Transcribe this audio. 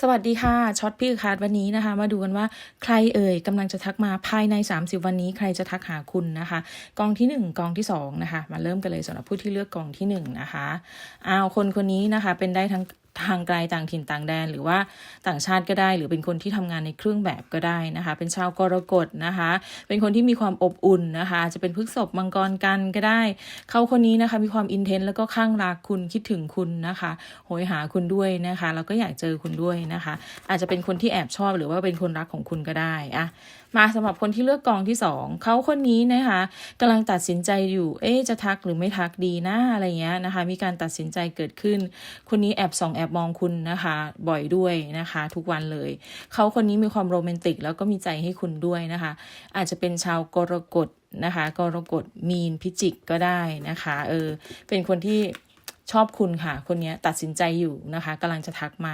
สวัสดีค่ะช็อตพี่คาร์ดวันนี้นะคะ มาดูกันว่าใครเอ่ยกำลังจะทักมาภายใน 30 วันนี้ใครจะทักหาคุณนะคะ กองที่ 1 กองที่ 2 นะคะ มาเริ่มกันเลยสำหรับผู้ที่เลือกกองที่ 1 นะคะอ้าวคนคนนี้นะคะเป็นได้ทั้ง ทางไกลต่างถิ่นต่างแดน หรือว่าต่างชาติก็ได้ หรือเป็นคนที่ทำงานในเครื่องแบบก็ได้นะคะ เป็นชาวกรกฎนะคะ เป็นคนที่มีความอบอุ่นนะคะ จะเป็นพฤกษบมังกรกันก็ได้ เขาคนนี้นะคะมีความอินเทนต์แล้วก็ข้างรักคุณคิดถึงคุณนะคะโหยหาคุณด้วยนะคะแล้วก็อยากเจอคุณด้วยนะคะ อาจจะเป็นคนที่แอบชอบหรือว่าเป็นคนรักของคุณก็ได้อะมาสำหรับคนที่เลือกกองที่สองเขาคนนี้นะคะกำลังตัดสินใจอยู่ เอ๊จะทักหรือไม่ทักดีนะอะไรเงี้ยนะคะ มีการตัดสินใจเกิดขึ้น คนนี้แอบส่องแอบมองคุณนะคะ บ่อยด้วยนะคะ ทุกวันเลย เขาคนนี้มีความโรแมนติก แล้วก็มีใจให้คุณด้วยนะคะ อาจจะเป็นชาวกรกฎนะคะ กรกฎมีนพิจิกก็ได้นะคะเออเป็นคนที่ชอบคุณค่ะ คนนี้ตัดสินใจอยู่นะคะกำลังจะทักมา